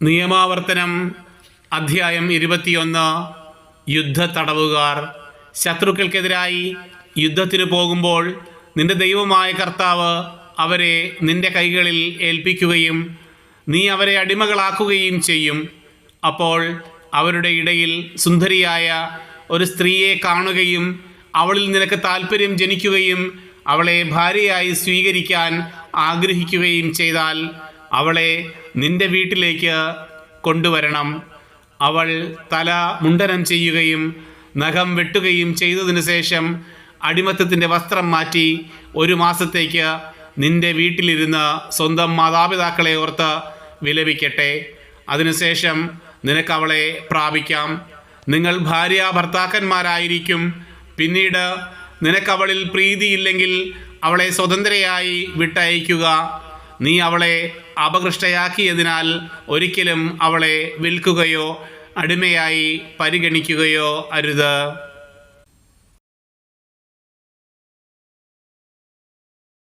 നിയമാവർത്തനം അധ്യായം ഇരുപത്തിയൊന്ന്. യുദ്ധ തടവുകാർ ശത്രുക്കൾക്കെതിരായി യുദ്ധത്തിന് പോകുമ്പോൾ നിന്റെ ദൈവമായ കർത്താവ് അവരെ നിന്റെ കൈകളിൽ ഏൽപ്പിക്കുകയും നീ അവരെ അടിമകളാക്കുകയും ചെയ്യും. അപ്പോൾ അവരുടെ ഇടയിൽ സുന്ദരിയായ ഒരു സ്ത്രീയെ കാണുകയും അവളിൽ നിനക്ക് താല്പര്യം ജനിക്കുകയും അവളെ ഭാര്യയായി സ്വീകരിക്കാൻ ആഗ്രഹിക്കുകയും ചെയ്താൽ അവളെ നിന്റെ വീട്ടിലേക്ക് കൊണ്ടുവരണം. അവൾ തല മുണ്ടനം ചെയ്യുകയും നഖം വെട്ടുകയും ചെയ്തതിനു ശേഷം അടിമത്തത്തിന്റെ വസ്ത്രം മാറ്റി ഒരു മാസത്തേക്ക് നിന്റെ വീട്ടിലിരുന്ന് സ്വന്തം മാതാപിതാക്കളെ ഓർത്ത് വിലപിക്കട്ടെ. അതിനുശേഷം നിനക്ക് അവളെ പ്രാപിക്കാം. നിങ്ങൾ ഭാര്യ ഭർത്താക്കന്മാരായിരിക്കും. പിന്നീട് നിനക്കവളിൽ പ്രീതിയില്ലെങ്കിൽ അവളെ സ്വതന്ത്രയായി വിട്ടയക്കുക. നീ അവളെ അപകൃഷ്ടയാക്കിയതിനാൽ ഒരിക്കലും അവളെ വിൽക്കുകയോ അടിമയായി പരിഗണിക്കുകയോ അരുത്.